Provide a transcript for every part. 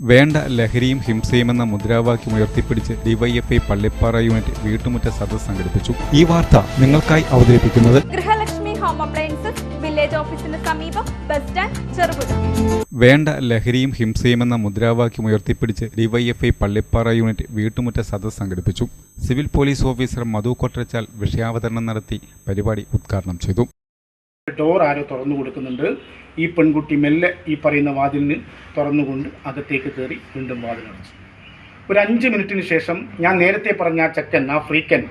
വേണ്ട ലഹരിയും ഹിംസയുമെന്ന മുദ്രാവാക്യം ഉയർത്തിപ്പിടിച്ച് ഡിവൈഎഫ്ഐ പള്ളിപ്പാറ യൂണിറ്റ് വീട്ടുമുറ്റ സദസ് സംഘടിപ്പിച്ചു. ഈ വാർത്ത നിങ്ങൾക്കായി അവതരിപ്പിക്കുന്നത് ഗൃഹലക്ഷ്മി ഹോം അപ്ലയൻസസ് വില്ലേജ് ഓഫീസിന് സമീപം ബസ് സ്റ്റാൻഡ് ചെറുപുഴ. വേണ്ട ലഹരിയും ഹിംസയുമെന്ന മുദ്രാവാക്യം ഉയർത്തിപ്പിടിച്ച് ഡിവൈഎഫ്ഐ പള്ളിപ്പാറ യൂണിറ്റ് വീട്ടുമുറ്റ സദസ് സംഘടിപ്പിച്ചു. Civil police officer Madhu Kottachal വിഷയാവതരണം നടത്തി പരിപാടി ഉദ്ഘാടനം ചെയ്തു. ഡോർ ആരോ തുറന്നു കൊടുക്കുന്നുണ്ട്. ഈ പെൺകുട്ടി മെല്ലെ ഈ പറയുന്ന വാതിലിന് തുറന്നുകൊണ്ട് അകത്തേക്ക് കയറി വീണ്ടും വാതിലടച്ചു. ഒരു അഞ്ച് മിനിറ്റിന് ശേഷം ഞാൻ നേരത്തെ പറഞ്ഞ ആ ചെക്കൻ ആ ഫ്രീക്കൻ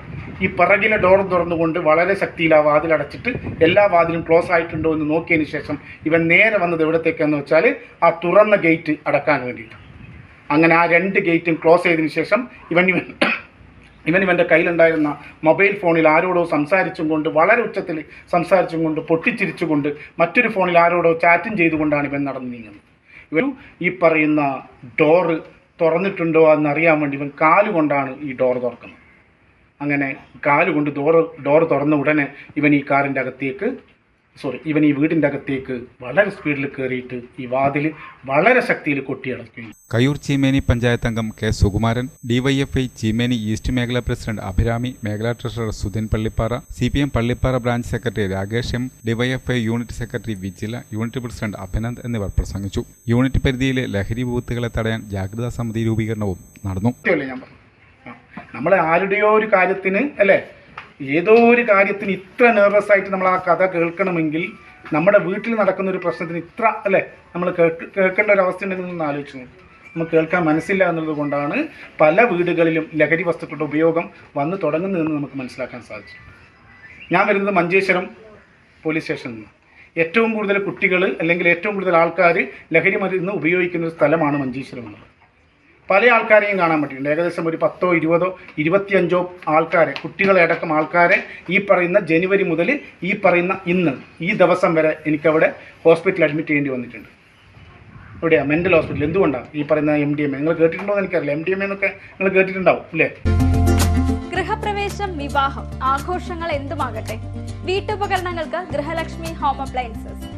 ഈ പിറകിലെ ഡോർ തുറന്നുകൊണ്ട് വളരെ ശക്തിയിൽ ആ വാതിൽ അടച്ചിട്ട് എല്ലാ വാതിലും ക്ലോസ് ആയിട്ടുണ്ടോ എന്ന് നോക്കിയതിന് ശേഷം ഇവൻ നേരെ വന്നത് എവിടത്തേക്കാന്ന് വെച്ചാൽ ആ തുറന്ന ഗേറ്റ് അടക്കാൻ വേണ്ടിയിട്ട് അങ്ങനെ ആ രണ്ട് ഗേറ്റും ക്ലോസ് ചെയ്തതിന് ശേഷം ഇവൻ ഇവൻ ഇവൻ ഇവന്റെ കയ്യിലുണ്ടായിരുന്ന മൊബൈൽ ഫോണിൽ ആരോടോ സംസാരിച്ചും കൊണ്ട് വളരെ ഉച്ചത്തിൽ സംസാരിച്ചും കൊണ്ട് പൊട്ടിച്ചിരിച്ചുകൊണ്ട് മറ്റൊരു ഫോണിൽ ആരോടോ ചാറ്റും ചെയ്തുകൊണ്ടാണ് ഇവൻ നടന്നു നീങ്ങുന്നത്. ഇവൻ ഈ പറയുന്ന ഡോറ് തുറന്നിട്ടുണ്ടോ എന്നറിയാൻ വേണ്ടി ഇവൻ കാലുകൊണ്ടാണ് ഈ ഡോർ തുറക്കുന്നത്. അങ്ങനെ കാലുകൊണ്ട് ഡോറ് ഡോർ തുറന്ന ഉടനെ ഇവൻ ഈ കാറിന്റെ അകത്തേക്ക് സോറി ഇവൻ ഈ വീടിന്റെ അകത്തേക്ക് വളരെ സ്പീഡിൽ കയറിയിട്ട് ഈ വാതിൽ വളരെ ശക്തിയിൽ കൊട്ടിയടക്കുകയും കയ്യൂർ ചീമേനി പഞ്ചായത്ത് അംഗം K Sukumaran DYFI Cheemeni east മേഖലാ പ്രസിഡന്റ് അഭിരാമി മേഖലാ treasurer Sudhin Pallippara C P M Pallippara branch secretary Rakesh M DYFI unit secretary Vijila unit president Abhinand എന്നിവർ പ്രസംഗിച്ചു. യൂണിറ്റ് പരിധിയിലെ ലഹരി ബൂത്തുകളെ തടയാൻ ജാഗ്രതാ സമിതി രൂപീകരണവും നടന്നു. നമ്മളെ ആരുടെയോ ഒരു കാര്യത്തിന് അല്ലേ? ഏതോ ഒരു കാര്യത്തിന് ഇത്ര നെർവസ് ആയിട്ട് നമ്മൾ ആ കഥ കേൾക്കണമെങ്കിൽ നമ്മുടെ വീട്ടിൽ നടക്കുന്ന ഒരു പ്രശ്നത്തിന് ഇത്ര അല്ലേ? നമ്മൾ കേൾക്ക് കേൾക്കേണ്ട ഒരു അവസ്ഥ ഉണ്ടെങ്കിൽ ഒന്ന് ആലോചിച്ചു നമുക്ക് കേൾക്കാൻ മനസ്സില്ല എന്നുള്ളത് കൊണ്ടാണ് പല വീടുകളിലും ലഹരി വസ്തുക്കളുടെ ഉപയോഗം വന്ന് തുടങ്ങുന്നതെന്ന് നമുക്ക് മനസ്സിലാക്കാൻ സാധിച്ചു. ഞാൻ വരുന്നത് മഞ്ചേശ്വരം പോലീസ് സ്റ്റേഷനിൽ നിന്ന് ഏറ്റവും കൂടുതൽ കുട്ടികൾ അല്ലെങ്കിൽ ഏറ്റവും കൂടുതൽ ആൾക്കാർ ലഹരി മരുന്ന് ഉപയോഗിക്കുന്ന ഒരു സ്ഥലമാണ് മഞ്ചേശ്വരം എന്നുള്ളത്. പല ആൾക്കാരെയും കാണാൻ പറ്റിയിട്ടുണ്ട്. ഏകദേശം ഒരു പത്തോ ഇരുപതോ ഇരുപത്തിയഞ്ചോ ആൾക്കാരെ കുട്ടികളടക്കം ആൾക്കാരെ ഈ പറയുന്ന ജനുവരി മുതൽ ഈ പറയുന്ന ഇന്ന് ഈ ദിവസം വരെ എനിക്കവിടെ ഹോസ്പിറ്റലിൽ അഡ്മിറ്റ് ചെയ്യേണ്ടി വന്നിട്ടുണ്ട്. എവിടെയാ? Mental hospital. എന്തുകൊണ്ടാണ് ഈ പറയുന്ന എം ഡി എം എ നിങ്ങൾ കേട്ടിട്ടുണ്ടോ എന്ന് എനിക്കറിയില്ല. എം ഡി എം എന്നൊക്കെ നിങ്ങൾ കേട്ടിട്ടുണ്ടാവും അല്ലേ? ഗൃഹപ്രവേശം വിവാഹം ആഘോഷങ്ങൾ എന്തുമാകട്ടെ? വീട്ടുപകരണങ്ങൾക്ക് ഗൃഹലക്ഷ്മി ഹോം അപ്ലയൻസസ്.